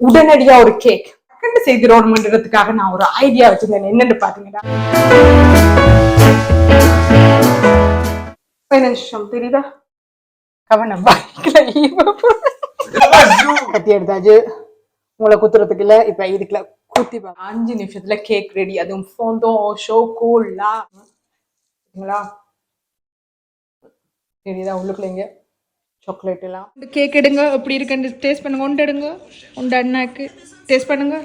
உடனடியா ஒரு கேக் கண்டு செய்திரோணுன்றதுக்காக நான் ஒரு ஐடியா வச்சிருந்தேன். என்னன்னு பாத்தீங்கன்னா நிமிஷம் தெரியுதா? கவனம் கத்தி எடுத்தாச்சு. உங்களை குத்துறதுக்கு இல்ல இப்ப இதுக்குள்ள குத்தி. அஞ்சு நிமிஷத்துல கேக் ரெடி அதுவும் ஃபோந்தோ ஷோகோலா சரிங்களா? தெரியுதா உள்ளுக்குள்ள இங்க? சாக்லேட் எல்லாம் கேக் எடுங்க எப்படி இருக்குன்னு டேஸ்ட் பண்ணுங்க உண்டு எடுங்க. உண்டு அண்ணாக்கு. டேஸ்ட் பண்ணுங்க.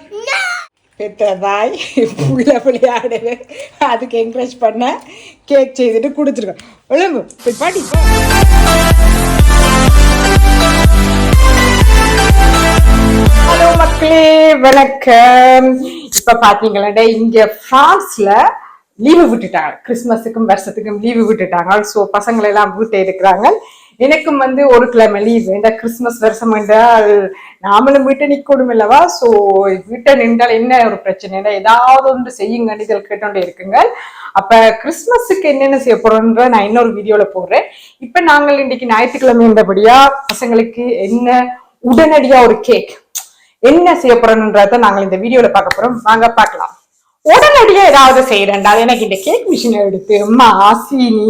பெத்ததாய் புள்ள விளையாடு அதுக்கு என்கரேஜ் பண்ண கேக் செய்துட்டு கொடுத்துருக்கோம் ஒழுங்கு போய் பாடி. ஹலோ மக்களே வணக்கம். இப்ப பாத்தீங்களா இங்க பிரான்ஸ்ல லீவு விட்டுட்டாங்க. கிறிஸ்மஸுக்கும் வருஷத்துக்கும் லீவு விட்டுட்டாங்க. ஸோ பசங்களை எல்லாம் வீட்டை இருக்கிறாங்க. எனக்கும் வந்து ஒரு கிழமை லீவ் இந்த கிறிஸ்மஸ் வருஷம் என்றால் நாமளும் வீட்டை நிற்கணும் இல்லவா ஸோ வீட்டை நின்றால் என்ன ஒரு பிரச்சனை? ஏதாவது ஒன்று செய்யுங்க இதில் கேட்டோண்டே இருக்குங்க. அப்ப கிறிஸ்மஸுக்கு என்னென்ன செய்ய போறோம்ன்ற நான் இன்னொரு வீடியோல போடுறேன். இப்ப நாங்கள் இன்னைக்கு ஞாயிற்றுக்கிழமை இருந்தபடியா பசங்களுக்கு என்ன உடனடியா ஒரு கேக் என்ன செய்ய போறோம்ன்றத நாங்கள் இந்த வீடியோல பார்க்க போறோம். வாங்க பார்க்கலாம். உடனடியா ஏதாவது செய்யறேன்டா. எனக்கு இந்த கேக் மிஷினை எடுத்து மாசினி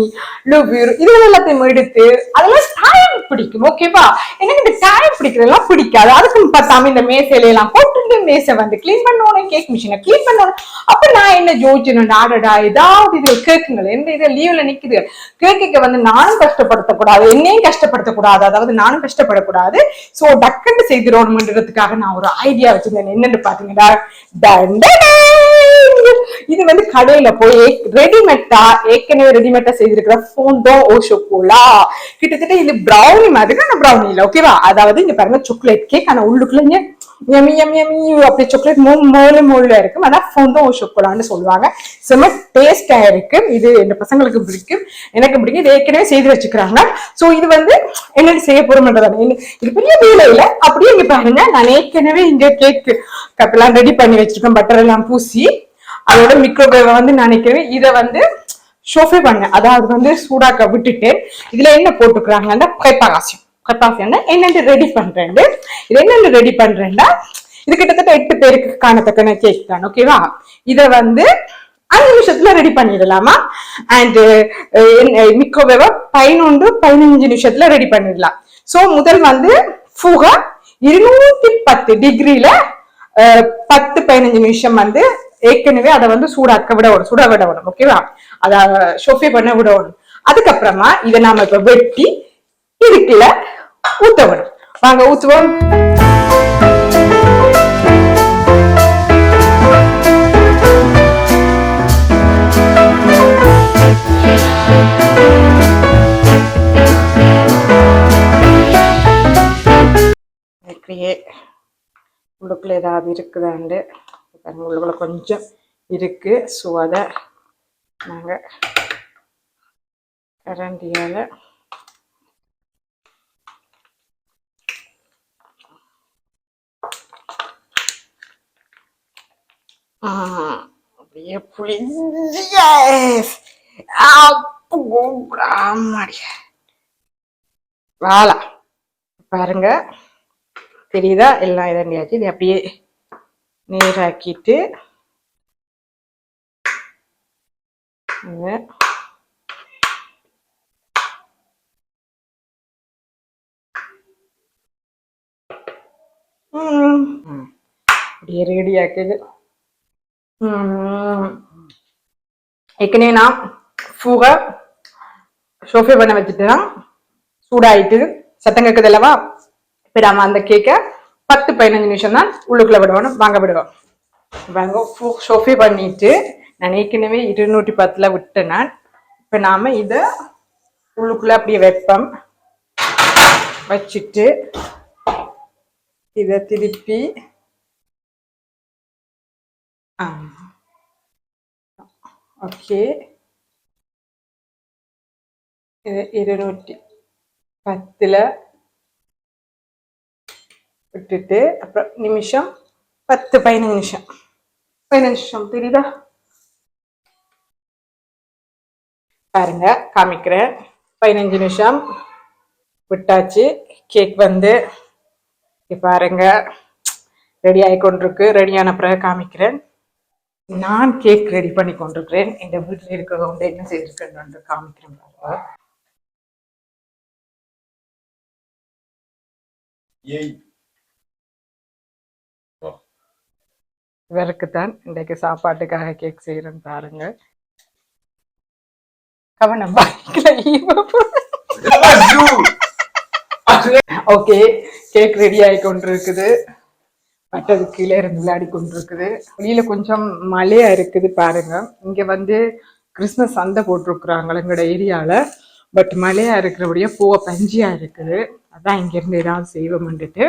லுபியூர் இது எல்லாத்தையும் எடுத்து அதெல்லாம் டைம் பிடிக்கும் ஓகேவா எனக்கு இந்த டைம் பிடிக்கிறதெல்லாம் பிடிக்காது. அதுக்கு பார்த்தாம இந்த மேசையில எல்லாம் போட்டு மேசை வந்து கிளீன் பண்ணணும் கேக் மிஷினை கிளீன் பண்ணணும் அப்ப நான் என்ன ஜோதிச்சேன் ஆடடா ஏதாவது இது கேக்குங்கள் எந்த இது லீவ்ல நிக்குது. கேக்குக்கு வந்து நானும் கஷ்டப்படுத்தக்கூடாது என்னையும் கஷ்டப்படுத்தக்கூடாது அதாவது நானும் கஷ்டப்படக்கூடாது. சோ டக்குன்னு செய்திரோணுன்றதுக்காக நான் ஒரு ஐடியா வச்சிருந்தேன். என்னன்னு பாத்தீங்கன்னா தண்டனை கடையில போய் ரெடிமேட்டா ஏற்கனவே ரெடிமேட்டா செய்திருக்கிற போந்தோ ஓ ஷோகோலா கிட்டத்தட்ட இது ப்ரௌனி மாதிரி ஆனா ப்ரௌனி இல்ல ஓகேவா அதாவது இங்க பாருங்க சாக்லேட் கேக் ஆனா உள்ளுக்குள்ள எமி எமி எமி அப்படி சாக்லேட் மோ மோல மோல இருக்கும். ஆனா போந்தோ ஓ ஷோகோலான்னு சொல்லுவாங்க. செம்ம டேஸ்டா இருக்கும் இது என் பசங்களுக்கு பிடிக்கும். எனக்கு பிடிக்கும். இது ஏற்கனவே செய்து வச்சுக்கிறாங்க. சோ இது வந்து என்ன செய்ய போறோம்ன்றதான இது பெரிய வேலை இல்ல. அப்படியே இங்க பாருங்க. நான் ஏற்கனவே இங்க கேக் கப்பெல்லாம் ரெடி பண்ணி வச்சிருக்கேன். பட்டர் எல்லாம் பூசி. அதோட மிக்ரோவேவை வந்து நினைக்கிறேன். இதை வந்து ஷோஃபே பண்ணேன் அதாவது வந்து சூடாக்க விட்டுட்டு இதுல என்ன போட்டுக்கிறாங்கன்னா கைப்பாகாசியம் கைப்பாசியம் என்னென்ன ரெடி பண்றேன் இது என்னென்ன ரெடி பண்றேன்னா இது கிட்டத்தட்ட எட்டு பேருக்கு காணத்தக்கன கேக் தான் ஓகேவா இதை வந்து அஞ்சு நிமிஷத்துல ரெடி பண்ணிடலாமா? அண்ட் மிக்ரோவேவ பதினொன்று பதினஞ்சு நிமிஷத்துல ரெடி பண்ணிடலாம். ஸோ முதல் வந்து ஃபுகா இருநூத்தி பத்து டிகிரியில பத்து பதினஞ்சு நிமிஷம் வந்து ஏற்கனவே அதை வந்து சூடாக்க விட விடணும் சுட விட விடணும் ஓகேவா அதை ஷோஃபே பண்ண விடணும். அதுக்கப்புறமா இதை நாம இப்ப வெட்டி இதுக்குள்ள ஊத்த விடும் வாங்க ஊத்துவோம். இப்படியே உள்ளுக்குள்ள ஏதாவது இருக்குதாண்டு. உள்ளுக்குள்ள கொஞ்சம் இருக்கு. ஸோ அதை நாங்கள் கரண்டியால் அப்படியே புளிஞ்சிய yes! வாழா பாருங்க. தெரியுதா? எல்லாம் இதண்டியாச்சு இது அப்படியே நீராக்கிட்டு அப்படியே ரெடி ஆக்குது ஏற்கனவே நான் ஃபூக ஷோஃபே பண்ண வச்சுட்டேன் சூடாயிட்டு சத்தம் கேட்குது அல்லவா இப்போ நம்ம அந்த கேக்கை பத்து பதினஞ்சு நிமிஷம் தான் உள்ளுக்குள்ள விடுவோம் வாங்க விடுவோம் வாங்க ஷோஃபி பண்ணிட்டு நான் ஏற்கனவே இருநூற்றி பத்தில் விட்டேன் நான். இப்போ நாம இதை உள்ளுக்குள்ளே அப்படியே வைப்போம் வச்சுட்டு இதை திருப்பி ஓகே. இது இருநூற்றி பத்தில் விட்டுட்டு அப்புறம் நிமிஷம் பத்து பதினஞ்சு நிமிஷம். பதினஞ்சு நிமிஷம் தெரியுதா பாருங்க காமிக்கிறேன். பதினஞ்சு நிமிஷம். விட்டாச்சு. கேக் வந்து பாருங்க. ரெடி ஆகி கொண்டிருக்கு. ரெடியான பிறகு காமிக்கிறேன். நான் கேக் ரெடி பண்ணி கொண்டிருக்கிறேன். இந்த வீட்டில் இருக்கிறவங்க வந்து என்ன செய்திருக்கேன் காமிக்கிறேன் பாருங்க. இவருக்கு தான் இன்றைக்கு சாப்பாட்டுக்காக கேக் செய்யறேன் பாருங்க கவனம் ஓகே கேக் ரெடி ஆகி கொண்டிருக்குது. மற்றது கீழே இருந்து விளையாடி கொண்டிருக்குது. வெளியில கொஞ்சம் மழையா இருக்குது பாருங்க. இங்க வந்து கிறிஸ்மஸ் சந்தை போட்டிருக்கிறாங்க எங்களோட ஏரியால. பட் மழையா இருக்கிறபடியே பூவை பஞ்சியா இருக்குது. அதான் இங்கிருந்து ஏதாவது செய்வோம்ன்ட்டு.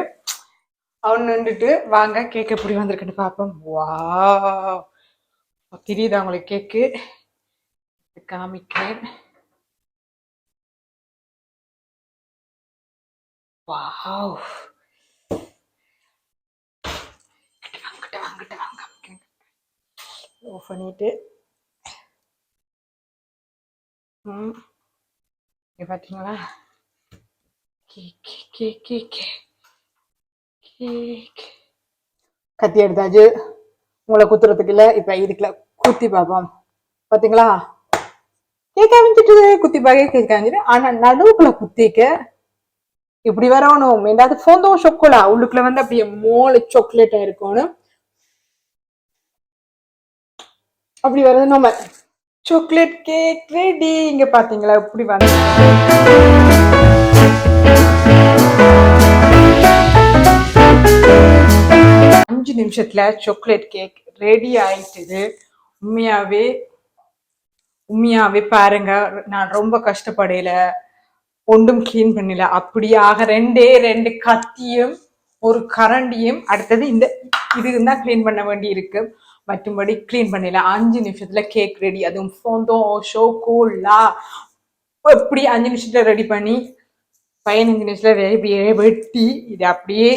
அவன் நின்றுட்டு வாங்க கேக் எப்படி வந்திருக்குன்னு பார்ப்போம் வா தெரியுதா உங்களுக்கு கேக்கு காமிக்கிறேன். வாவ் வாங்கிட்டு வாங்கிட்டு வாங்க ஆஃப் பண்ணிட்டு. ம். இங்க பார்த்தீங்களா கே கே கே கேக் கத்தி எடுத்தாச்சு. உங்களை குத்துறதுக்கு இல்ல இப்ப இதுக்குள்ள குத்தி பார்ப்போம். பாத்தீங்களா? கேக் அமைஞ்சிட்டு குத்தி பார்க்க கேக் அமைஞ்சிட்டு ஆனா நடுவுக்குள்ள குத்திக்க இப்படி வரணும் ஏதாவது போந்தோ சொக்கோலா உள்ளுக்குள்ள வந்து அப்படியே மோளை சாக்லேட்டா இருக்கணும் அப்படி வருது நம்ம. சாக்லேட் கேக் ரெடி இங்க பாத்தீங்களா? இப்படி வந்து நிமிஷத்துல சாக்லேட் கேக் ரெடி ஆயிட்டுது. உண்மையாவே உண்மையாவே பாருங்க நான் ரொம்ப கஷ்டப்படையில ஒன்றும் க்ளீன் பண்ணல. அப்படியாக ரெண்டே ரெண்டு கத்தியும் ஒரு கரண்டியும் அடுத்தது இந்த இது தான் க்ளீன் பண்ண வேண்டி இருக்கு. மற்றும்படி க்ளீன் பண்ணல. அஞ்சு நிமிஷத்துல கேக் ரெடி அதுவும் ஃபோந்தோ ஷோகோலா எப்படி அஞ்சு நிமிஷத்துல ரெடி பண்ணி பதினஞ்சு நிமிஷத்துல வெட்டி இது அப்படியே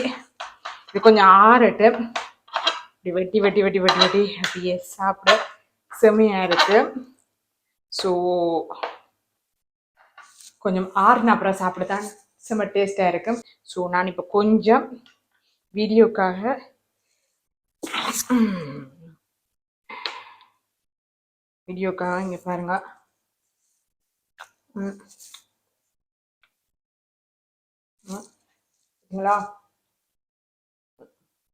இது கொஞ்சம் ஆறட்டு இப்படி வெட்டி வெட்டி வெட்டி வெட்டி வெட்டி. அப்படியே சாப்பிட செம்மையா இருக்கு. ஸோ கொஞ்சம் ஆறுன அப்புறம் சாப்பிட தான் செம்ம டேஸ்டாக இருக்கும் ஸோ நான் இப்போ கொஞ்சம் வீடியோக்காக வீடியோக்காக இங்கே பாருங்க. சரிங்களா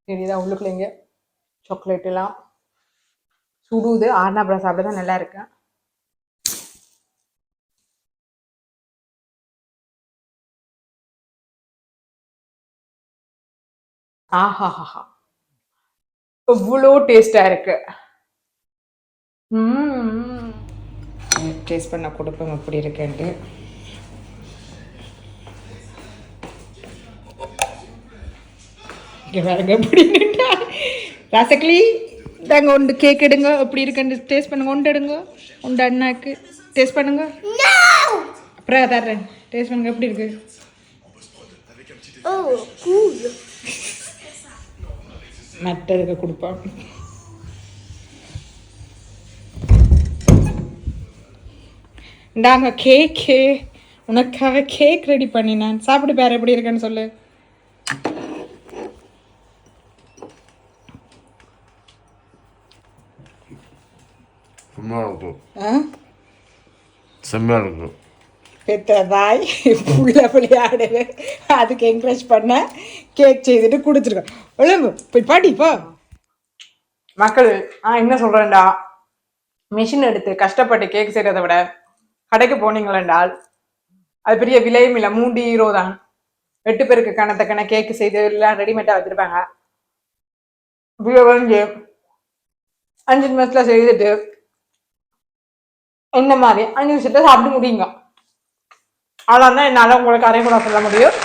தெரியுதா உள்ளுக்குள்ள இங்கே? சாக்லேட் எல்லாம் சுடுது. ஆறுனா சாப்பிட தான் நல்லா இருக்கு. ஆஹாஹா இவ்வளோ டேஸ்டா இருக்கு. டேஸ்ட் பண்ண கொடுப்போம் எப்படி இருக்குன்ட்டு. வேற பாருங்க எப்படி ரசக்லி தாங்க ஒன்று கேக் எடுங்க. எப்படி இருக்குன்னு டேஸ்ட் பண்ணுங்க. ஒன்று எடுங்க. உண்டு அண்ணாக்கு. டேஸ்ட் பண்ணுங்க. அப்புறம் தர்றேன். டேஸ்ட் பண்ணுங்க. எப்படி இருக்கு? Oh. மற்றதுக்கு கொடுப்போம் இந்தாங்க கேக்கு உனக்காக கேக் ரெடி பண்ணினேன். சாப்பிட்டு பேர் எப்படி இருக்குன்னு சொல்லு. செம்மையாக இருக்கும் செம்மையாக இருக்கும் பெத்த தாய் புள்ள விளையாடு அதுக்கு என்கரேஜ் பண்ண கேக் செய்துட்டு கொடுத்துருக்கோம் ஒழுங்கு போய் பாடி போ மக்கள் ஆ என்ன சொல்றேன்டா மிஷின் எடுத்து கஷ்டப்பட்டு கேக் செய்யறதை விட கடைக்கு போனீங்களென்றால் அது பெரிய விலையும் இல்லை மூன்று ஹீரோ தான். எட்டு பேருக்கு கணத்தக்கன கேக்கு செய்து எல்லாம் ரெடிமேடாக வச்சிருப்பாங்க. அஞ்சு நிமிஷத்துல செய்துட்டு இந்த மாதிரி. அஞ்சு நிமிஷத்தை சாப்பிட்டு முடியுங்க. அவ்வளோதான் என்னால் உங்களுக்கு அரை கூட சொல்ல முடியும்.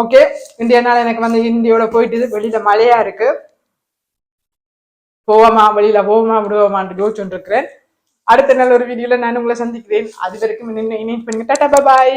ஓகே இந்திய எனக்கு வந்து இந்தியோட போயிட்டு வெளியில மழையா இருக்கு. போவோமா? வெளியில போவோமா? விடுவோமான்னு யோசிச்சுட்டு இருக்கிறேன். அடுத்த நல்ல ஒரு வீடியோல நான் உங்களை சந்திக்கிறேன். அது வரைக்கும் நின்று பண்ணுங்க டாடா பாய்